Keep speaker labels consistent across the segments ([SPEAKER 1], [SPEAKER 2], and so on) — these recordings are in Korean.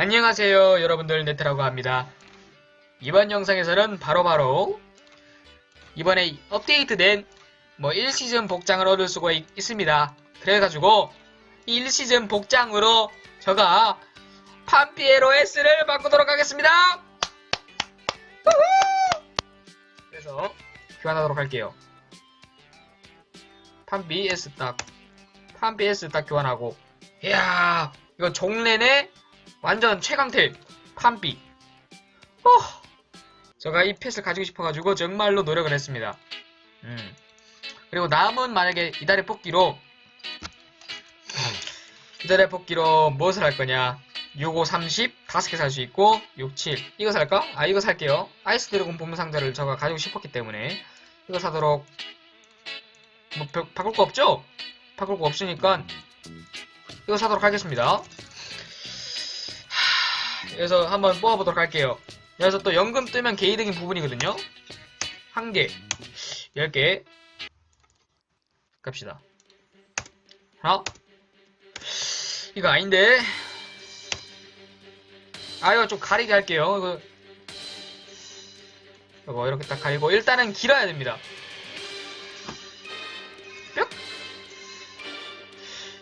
[SPEAKER 1] 안녕하세요 여러분들 네트라고 합니다. 이번 영상에서는 바로바로 이번에 업데이트된 뭐 1시즌 복장을 얻을 수가 있, 있습니다. 그래가지고 이 1시즌 복장으로 제가 판피에로 S를 바꾸도록 하겠습니다! 그래서 교환하도록 할게요. 판비 S 딱 판비 S 딱 교환하고. 이야 이건 종래네 완전 최강태 판비. 어, 제가 이 펫을 가지고 싶어가지고 정말로 노력을 했습니다. 음. 그리고 남은 만약에 이달의 뽑기로 이달의 뽑기로 무엇을 할 거냐? 65, 30 5개 살 수 있고 6, 7 이거 살까? 아 이거 살게요. 아이스 드래곤 보물 상자를 제가 가지고 싶었기 때문에. 이거 사도록 뭐 바- 바꿀 거 없죠? 바꿀 거 없으니까 이거 사도록 하겠습니다 그래서 한번 뽑아보도록 할게요. 여기서 또 연금 뜨면 개이득인 부분이거든요. 한 개, 열 개. 갑시다. 하나. 이거 아닌데. 아, 이거 좀 가리게 할게요. 이거. 이거 이렇게 딱 가리고, 일단은 길어야 됩니다. 뿅!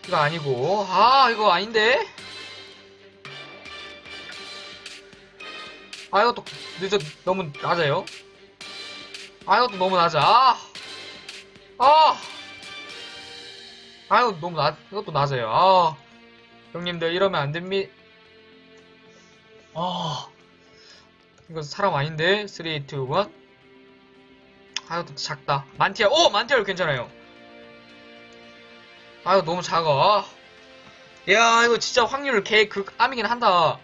[SPEAKER 1] 이거 아니고, 아, 이거 아닌데? 아 이것도 늦어 너무 낮아요. 아 이것도 너무 낮아. 아, 아, 아 이거 너무 낮 이것도 낮아요. 아 형님들 이러면 안 됩니다. 아 이거 사람 아닌데 3, 2, 1. 아 이것도 작다. 만티아 오 만티아 괜찮아요. 아 이거 너무 작아. 야 이거 진짜 확률 개 극 암이긴 한다.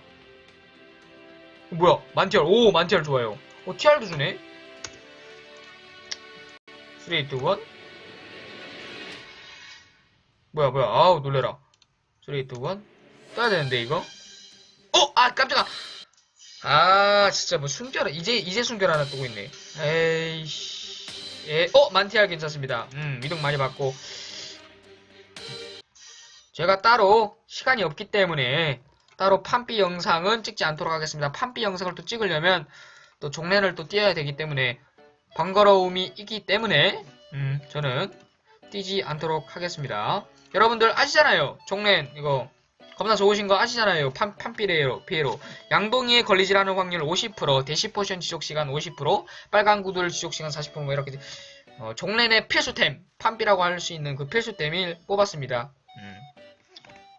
[SPEAKER 1] 뭐야? 만티알. 오 만티알 좋아요. 오 TR도 주네? 3, 2, 1 뭐야 뭐야? 아우 놀래라. 3, 2, 1 떠야 되는데 이거? 어! 아 깜짝아. 아 진짜 뭐 순결 이제 이제 순결 하나 뜨고 있네. 에이씨. 에, 어 만티알 괜찮습니다. 음 이득 많이 받고. 제가 따로 시간이 없기 때문에 따로 판비 영상은 찍지 않도록 하겠습니다. 판비 영상을 또 찍으려면 또 종례를 또 띄어야 되기 때문에 번거로움이 있기 때문에 음, 저는 띄지 않도록 하겠습니다. 여러분들 아시잖아요. 종례 이거 겁나 좋으신 거 아시잖아요. 판, 판비레로 피에로 양동이에 걸리질 않은 확률 50% 대시 포션 지속시간 50% 빨간 구들 지속시간 40%뭐 이렇게 어, 종례의 필수템 판비라고 할 수 있는 그 필수템을 뽑았습니다.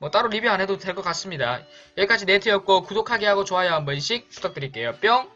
[SPEAKER 1] 음. 뭐 따로 리뷰 안 해도 될 것 같습니다. 여기까지 네트였고 구독하기 하고 좋아요 한 번씩 부탁드릴게요. 뿅!